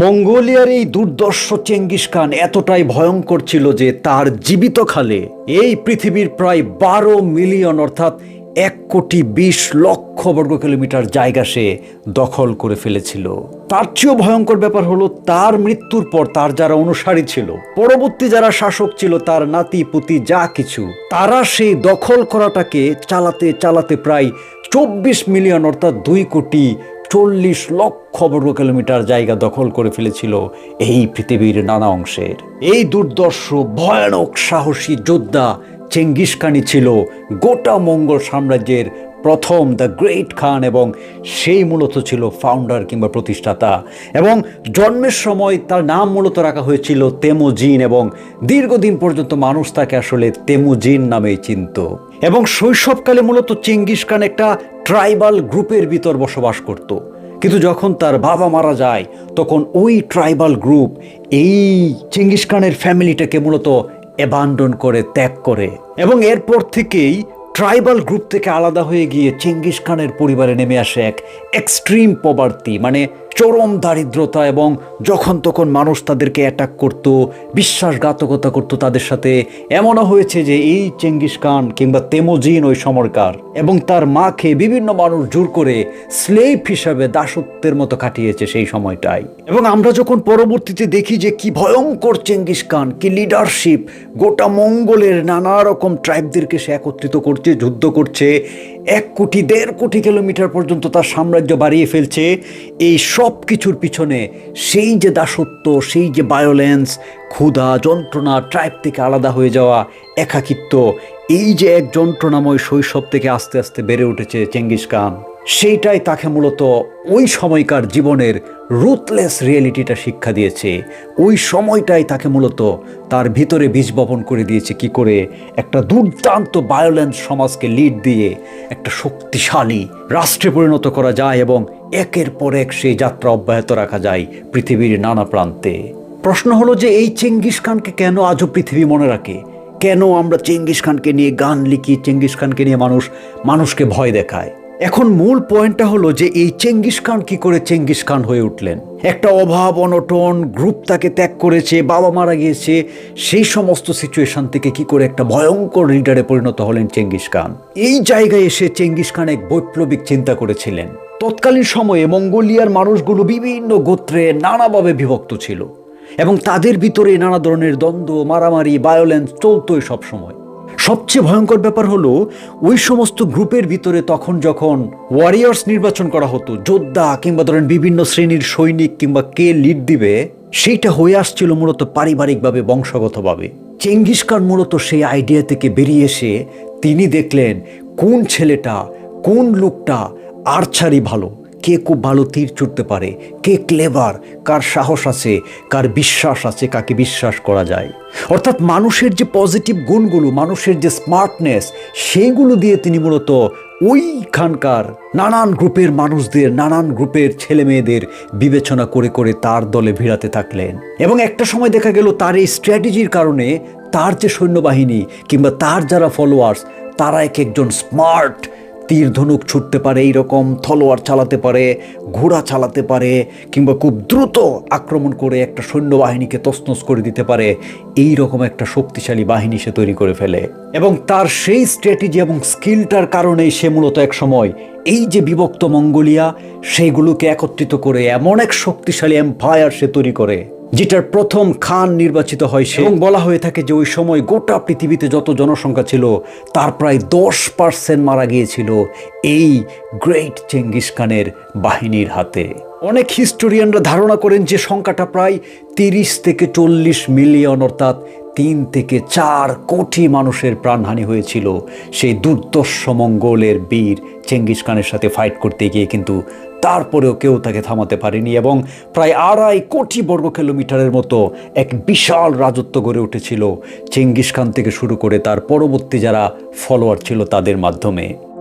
মঙ্গোলিয়ার এই দুর্দর্শ Genghis Khan এতটাই ভয়ঙ্কর ছিল যে তার জীবিত খালে এই পৃথিবীর প্রায় বারো মিলিয়ন, অর্থাৎ এক কোটি বিশ লক্ষ বর্গ কিলোমিটার জায়গা সে দখল করে ফেলেছিল। তার চেয়েও ভয়ঙ্কর ব্যাপার হলো তার মৃত্যুর পর তার যারা অনুসারী ছিল, পরবর্তী যারা শাসক ছিল, তার নাতি, পুতি, যা কিছু, তারা সেই দখল করাটাকে চালাতে চালাতে প্রায় চব্বিশ মিলিয়ন, অর্থাৎ দুই কোটি চল্লিশ লক্ষ বর্গ কিলোমিটার জায়গা দখল করে ফেলেছিল এই পৃথিবীর নানা অংশের। এই দুর্দর্শ, ভয়ানক, সাহসী যোদ্ধা চেঙ্গিস খানই ছিল গোটা মঙ্গল সাম্রাজ্যের প্রথম দ্য গ্রেট খান এবং সেই মূলত ছিল ফাউন্ডার কিংবা প্রতিষ্ঠাতা। এবং জন্মের সময় তার নাম মূলত রাখা হয়েছিল তেমোজিন এবং দীর্ঘদিন পর্যন্ত মানুষ তাকে আসলে তেমুজিন নামেই চিনত। এবং শৈশবকালে মূলত চেঙ্গিস খান একটা ট্রাইবাল গ্রুপের ভিতর বসবাস করত। কিন্তু যখন তার বাবা মারা যায়, তখন ওই ট্রাইবাল গ্রুপ এই চেঙ্গিস খানের ফ্যামিলিটাকে মূলত অ্যাবান্ডন করে, ত্যাগ করে। এবং এরপর থেকেই ট্রাইবাল গ্রুপ থেকে আলাদা হয়ে গিয়ে চেঙ্গিস খানের পরিবারে নেমে আসে এক এক্সট্রিম পভার্তি মানে চরম দারিদ্রতা এবং যখন তখন মানুষ তাদেরকে অ্যাটাক করত, বিশ্বাসঘাতকতা করত তাদের সাথে। এমনও হয়েছে যে এই চেঙ্গিস খান কিংবা তেমোজিন ওই সমরকার এবং তার মাকে বিভিন্ন মানুষ জোর করে স্লেভ হিসাবে দাসত্বের মতো কাটিয়েছে সেই সময়টাই এবং আমরা যখন পরবর্তীতে দেখি যে কি ভয়ঙ্কর চেঙ্গিস খান, কি লিডারশিপ গোটা মঙ্গলের নানা রকম ট্রাইবদেরকে সে একত্রিত করছে যুদ্ধ করছে, এক কোটি, দেড় কোটি কিলোমিটার পর্যন্ত তার সাম্রাজ্য বাড়িয়ে ফেলছে। এই সব কিছুর পিছনে সেই যে দাসত্ব, সেই যে বায়োলেন্স ক্ষুধা, যন্ত্রণা ট্রাইব থেকে আলাদা হয়ে যাওয়া একাকিত্ব, এই যে এক যন্ত্রণাময় শৈশব থেকে আস্তে আস্তে বেড়ে উঠেছে চেঙ্গিস খান। সেইটাই তাকে মূলত ওই সময়কার জীবনের রুথলেস রিয়েলিটিটা শিক্ষা দিয়েছে। ওই সময়টাই তাকে মূলত তার ভিতরে বীজ বপন করে দিয়েছে কি করে একটা দুর্দান্ত ভায়োলেন্স সমাজকে লিড দিয়ে একটা শক্তিশালী রাষ্ট্রে পরিণত করা যায় এবং একের পর এক সেই যাত্রা অব্যাহত রাখা যায় পৃথিবীর নানা প্রান্তে। প্রশ্ন হলো যে এই চেঙ্গিস খানকে কেন আজও পৃথিবী মনে রাখে? কেন আমরা চেঙ্গিস খানকে নিয়ে গান লিখি, চেঙ্গিস খানকে নিয়ে মানুষ, মানুষকে ভয় দেখায়? এখন মূল পয়েন্টটা হলো যে এই চেঙ্গিস খান কি করে চেঙ্গিস খান হয়ে উঠলেন? একটা অভাব, অনটন, গ্রুপ তাকে ত্যাগ করেছে, বাবা মারা গিয়েছে, সেই সমস্ত সিচুয়েশন থেকে কি করে একটা ভয়ঙ্কর লিডারে পরিণত হলেন চেঙ্গিস খান? এই জায়গায় এসে চেঙ্গিস খান এক বৈপ্লবিক চিন্তা করেছিলেন। তৎকালীন সময়ে মঙ্গোলিয়ার মানুষগুলো বিভিন্ন গোত্রে নানাভাবে বিভক্ত ছিল এবং তাদের ভিতরে নানা ধরনের দ্বন্দ্ব, মারামারি ভায়োলেন্স চলতোই সবসময়। সবচেয়ে ভয়ঙ্কর ব্যাপার হলো, ওই সমস্ত গ্রুপের ভিতরে তখন যখন ওয়ারিয়ার্স নির্বাচন করা হতো, যোদ্ধা কিংবা ধরেন বিভিন্ন শ্রেণির সৈনিক কিংবা কে লিড দিবে, সেইটা হয়ে আসছিল মূলত পারিবারিকভাবে, বংশগতভাবে। চেঙ্গিস খান মূলত সেই আইডিয়া থেকে বেরিয়ে এসে তিনি দেখলেন, কোন ছেলেটা, কোন লোকটা আর্চারি ভালো। কে খুব ভালো তীর ছুটতে পারে? কে ক্লেভার কার সাহস আছে? কার বিশ্বাস আছে? কাকে বিশ্বাস করা যায়? অর্থাৎ মানুষের যে পজিটিভ গুণগুলো, মানুষের যে স্মার্টনেস সেইগুলো দিয়ে তিনি মূলত ওইখানকার নানান গ্রুপের মানুষদের, নানান গ্রুপের ছেলে মেয়েদের বিবেচনা করে করে তার দলে ভিড়াতে থাকলেন। এবং একটা সময় দেখা গেল তার এই স্ট্র্যাটেজির কারণে তার যে সৈন্যবাহিনী কিংবা তার যারা ফলোয়ার্স তারা এক একজন স্মার্ট তীর ধনুক ছুটতে পারে, এইরকম থলোয়ার চালাতে পারে, ঘোড়া চালাতে পারে, কিংবা খুব দ্রুত আক্রমণ করে একটা সৈন্যবাহিনীকে তছনছ করে দিতে পারে এই রকম একটা শক্তিশালী বাহিনী সে তৈরি করে ফেলে। এবং তার সেই স্ট্র্যাটেজি এবং স্কিলটার কারণেই সে মূলত এক সময় এই যে বিভক্ত মঙ্গোলিয়া, সেইগুলোকে একত্রিত করে এমন এক শক্তিশালী এম্পায়ার সে তৈরি করে। যেটার প্রথম খান নির্বাচিত হয় সে। এবং বলা হয়ে থাকে যে ওই সময় গোটা পৃথিবীতে যত জনসংখ্যা ছিল, তার প্রায় দশ পার্সেন্ট মারা গিয়েছিল এই গ্রেট চেঙ্গিস খানের বাহিনীর হাতে। অনেক হিস্টোরিয়ানরা ধারণা করেন যে সংখ্যাটা প্রায় তিরিশ থেকে চল্লিশ মিলিয়ন, অর্থাৎ তিন থেকে চার কোটি মানুষের প্রাণহানি হয়েছিল সেই দুর্দর্শ মঙ্গলের বীর চেঙ্গিস খানের সাথে ফাইট করতে গিয়ে। কিন্তু তারপরেও কেউ তাকে থামাতে পারেনি এবং প্রায় আড়াই কোটি বর্গ কিলোমিটারের মতো এক বিশাল রাজত্ব গড়ে উঠেছিল। চেঙ্গিস খান থেকে শুরু করে তার পরবর্তী যারা ফলোয়ার ছিল তাদের মাধ্যমে।